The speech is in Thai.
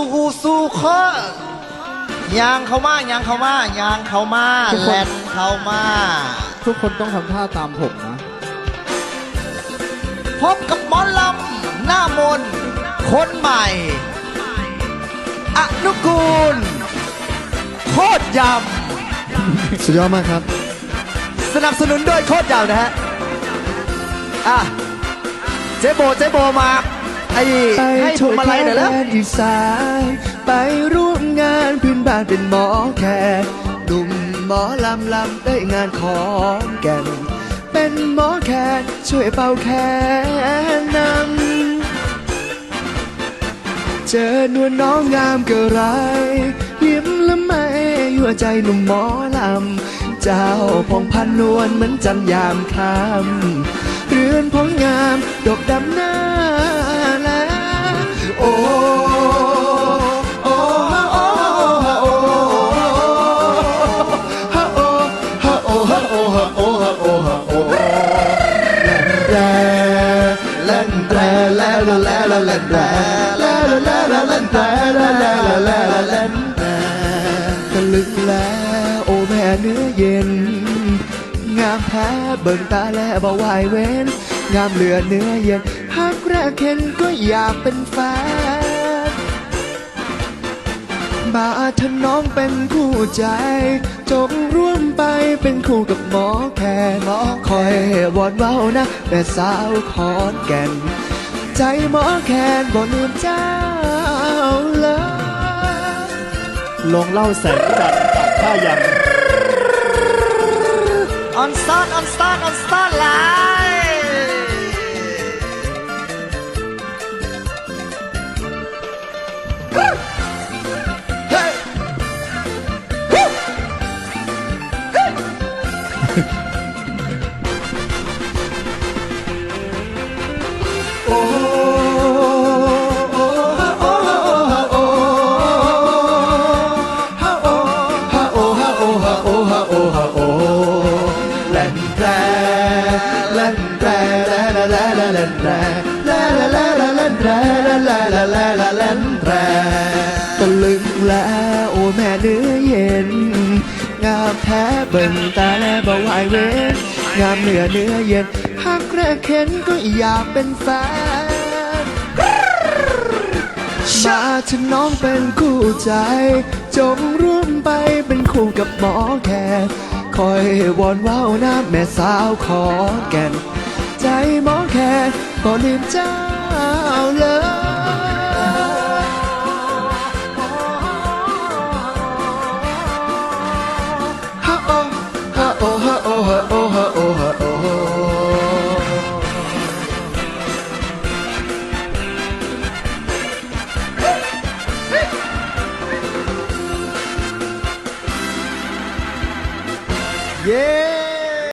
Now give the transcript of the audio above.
สู้สู้คอยางเข้ามายางเข้ามายางเข้ามาทุกคน แล่นเข้ามาทุกคนต้องทำท่าตามผมนะ พบกับหมอลำหน้ามนต์คนใหม่อนุกูลโคตรยสุดยอดมากครับำสนับสนุนโดยโคตรยำนะฮะอะเจ๊โบเจ๊โบมา ไอ้ให้พวงมาลัยหน่อยแล้วไปทั่วแคว้นอีสานไปร่วมงานพื้นบ้านเป็นหมอแขกหนุ่มหมอลำลำได้งานของแก่นเป็นหมอแขกช่วยเป่าแคนนำเจอนวลน้องงามกระไรยิ้มละไม่ยั่วใจหนุ่มหมอลำ เจ้าพองพันนวลเหมือนจันยามคำ เรือนพ้องงาม ดอกดำหน้าลาโอ้โอ้โอ้โอ้ฮะโอ้ฮะโอ้ฮะโอ้ฮะโอ้ฮะโอ้ฮะโอ้แล่นแปรแล่นแปรแล่นแปรแล่นแปรแล่นแปรแล่นแปร งามแท้เบิ่งตาและบ่ไหวเว้น งามเหลือเนื้อเย็นหักแรกเห็นก็อยากเป็นแฟนมาถ้าน้องเป็นคู่ใจ จงร่วมไปเป็นคู่กับหมอแคนหมอคอยวอนเว้านะแม่สาวขอนแก่น ใจหมอแคนบ่ลืมเจ้าเลยลงเล่าแสงจันทร์ตัดท่ายังออน on start, on start, on start live. Hey! Woo! Hey! ล่นแตรแล่นแล่นแล่นแตรแล่นแล่นแล่นแตรแล่นแล่นแล่นแล่นแตรตะลึงแล้วโอ้แม่เนื้อเย็น งามแท้เบิ่งตาแลบ่ไหวเว้นงามเหนือเนื้อเย็นหักแรกเห็นก็อยากเป็นแฟนมาถ้าน้องเป็นคู่ใจ จงร่วมไปเป็นคู่กับหมอแคน คอยวอนว้าวน้ำแม่สาวขอแก่น ใจมองแค่ก็ลืมเจ้าเลยฮะโอฮะโอฮะโอฮะโอ Yeah!